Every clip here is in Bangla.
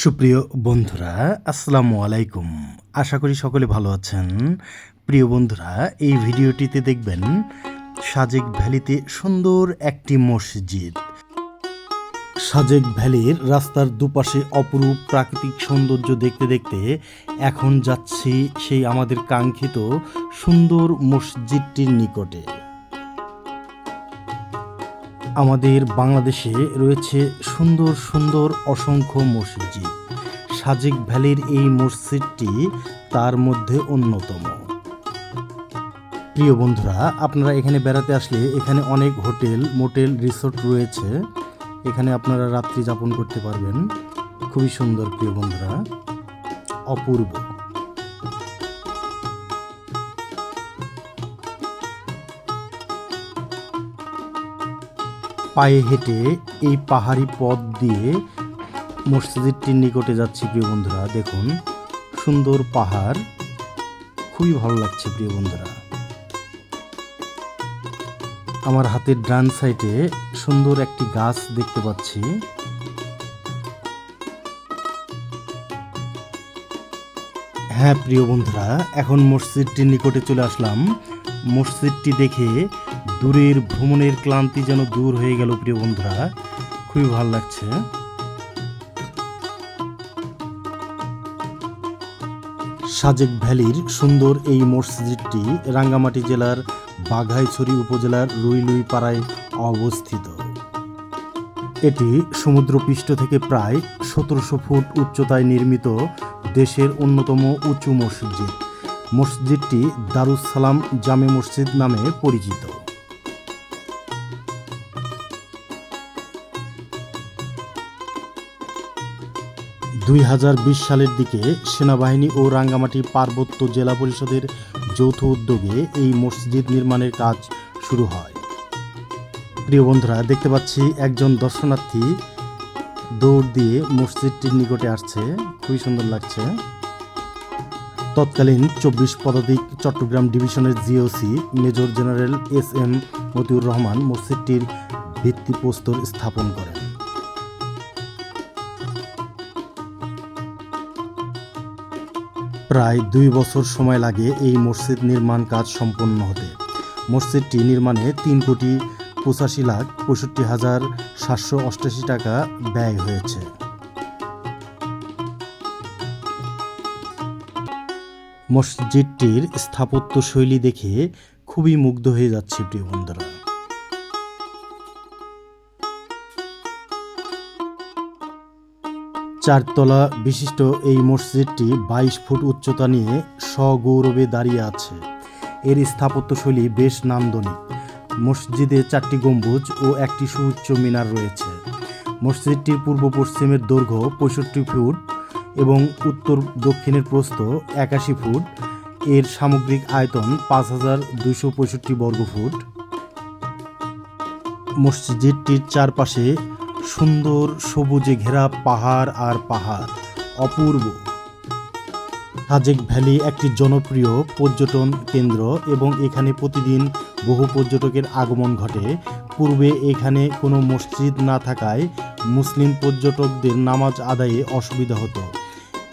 সুপ্রিয় বন্ধুরা, আসসালামু আলাইকুম। আশা করি সকলে ভালো আছেন। প্রিয় বন্ধুরা, এই ভিডিওটিতে দেখবেন সাজেক ভ্যালিতে সুন্দর একটি মসজিদ। সাজেক ভ্যালির রাস্তার দুপাশে অপরূপ প্রাকৃতিক সৌন্দর্য দেখতে দেখতে এখন যাচ্ছি সেই আমাদের কাঙ্ক্ষিত সুন্দর মসজিদটির নিকটে। আমাদের বাংলাদেশে রয়েছে সুন্দর সুন্দর অসংখ্য মসজিদ। সাজেক ভ্যালির এই মসজিদটি তার মধ্যে অন্যতম। প্রিয় বন্ধুরা, আপনারা এখানে বেড়াতে আসলে এখানে অনেক হোটেল, মোটেল, রিসোর্ট রয়েছে। এখানে আপনারা রাত্রি যাপন করতে পারবেন। খুবই সুন্দর, প্রিয় বন্ধুরা। অপূর্ব। পায়ে হেঁটে এই পাহাড়ি পথ দিয়ে মসজিদটির নিকটে যাচ্ছি, প্রিয় বন্ধুরা। দেখুন, সুন্দর পাহাড়। খুবই ভালো লাগছে, প্রিয় বন্ধুরা। আমার হাতের ডান সাইডে সুন্দর একটি গাছ দেখতে পাচ্ছি। হ্যাঁ প্রিয় বন্ধুরা, এখন মসজিদটির নিকটে চলে আসলাম। মসজিদটি দেখে দূরের ভ্রমণের ক্লান্তি যেন দূর হয়ে গেল প্রিয় বন্ধুরা। খুবই ভালো লাগছে। সাজেক ভ্যালির সুন্দর এই মসজিদটি রাঙ্গামাটি জেলার বাঘাইছড়ি উপজেলার রুইলুই পাড়ায় অবস্থিত। এটি সমুদ্রপৃষ্ঠ থেকে প্রায় সতেরোশো ফুট উচ্চতায় নির্মিত দেশের অন্যতম উঁচু মসজিদ। মসজিদটি দারুস সালাম জামে মসজিদ নামে পরিচিত। দুই হাজার বিশ সালের দিকে সেনাবাহিনী ও রাঙ্গামাটি পার্বত্য জেলা পরিষদের যৌথ উদ্যোগে এই মসজিদ নির্মাণের কাজ শুরু হয়। প্রিয় বন্ধুরা, দেখতে পাচ্ছি একজন দর্শনার্থী দৌড় দিয়ে মসজিদটির নিকটে আসছে। খুবই সুন্দর লাগছে। তৎকালীন চব্বিশ পদাতিক চট্টগ্রাম ডিভিশনের GOC major general S M Motiur Rahman মসজিদটির ভিত্তিপ্রস্তর স্থাপন করেন। প্রায় দুই বছর সময় লাগে এই মসজিদ নির্মাণ কাজ সম্পন্ন হতে। মসজিদটি নির্মাণে তিন কোটি পঁচাশি লাখ পঁয়ষট্টি হাজার সাতশো অষ্টাশি টাকা ব্যয় হয়েছে। মসজিদটির স্থাপত্য শৈলী দেখে খুবই মুগ্ধ হয়ে যাচ্ছে প্রিয় বন্ধুরা। চারতলা বিশিষ্ট এই মসজিদটি বাইশ ফুট উচ্চতা নিয়ে সগৌরবে দাঁড়িয়ে আছে। এর স্থাপত্যশৈলী বেশ নান্দনিক। মসজিদে চারটি গম্বুজ ও একটি সুউচ্চ মিনার রয়েছে। মসজিদটির পূর্ব পশ্চিমের দৈর্ঘ্য পঁয়ষট্টি ফুট এবং উত্তর দক্ষিণের প্রস্থ একাশি ফুট। এর সামগ্রিক আয়তন পাঁচ হাজার দুশো পঁয়ষট্টি বর্গফুট মসজিদটির চারপাশে সুন্দর সবুজে ঘেরা পাহাড় আর পাহাড়, অপূর্ব। হাজেক ভ্যালি একটি জনপ্রিয় পর্যটন কেন্দ্র এবং এখানে প্রতিদিন বহু পর্যটকের আগমন ঘটে। পূর্বে এখানে কোনো মসজিদ না থাকায় মুসলিম পর্যটকদের নামাজ আদায়ে অসুবিধা হতো।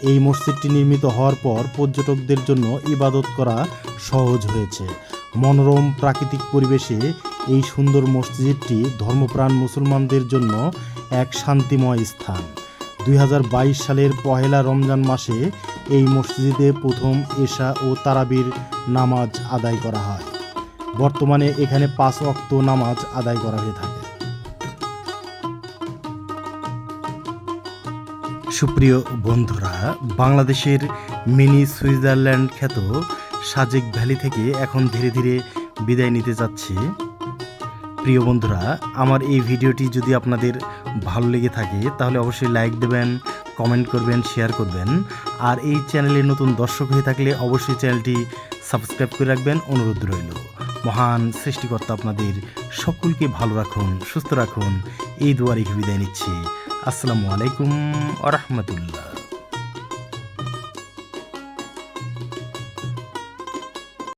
এই মসজিদটি নির্মিত হওয়ার পর পর্যটকদের জন্য ইবাদত করা সহজ হয়েছে। মনোরম প্রাকৃতিক পরিবেশে এই সুন্দর মসজিদটি ধর্মপ্রাণ মুসলমানদের জন্য এক শান্তিময় স্থান। দুই হাজার বাইশ সালের পহেলা রমজান মাসে এই মসজিদে প্রথম এশা ও তারাবির নামাজ আদায় করা হয়। বর্তমানে এখানে পাঁচ অক্ত নামাজ আদায় করা হয়ে থাকে। সুপ্রিয় বন্ধুরা, বাংলাদেশের মিনি সুইজারল্যান্ড খ্যাত সাজেক ভ্যালি থেকে এখন ধীরে ধীরে বিদায় নিতে যাচ্ছি। প্রিয় বন্ধুরা, আমার এই ভিডিওটি যদি আপনাদের ভালো লেগে থাকে, তাহলে অবশ্যই লাইক দেবেন, কমেন্ট করবেন, শেয়ার করবেন। আর এই চ্যানেলে নতুন দর্শক হয়ে থাকলে অবশ্যই চ্যানেলটি সাবস্ক্রাইব করে রাখবেন। অনুরোধ রইল। মহান সৃষ্টিকর্তা আপনাদের সকলকে ভালো রাখুন, সুস্থ রাখুন। এই দুয়ারে বিদায় নিচ্ছি। আসসালামু আলাইকুম আ রহমতুল্লাহ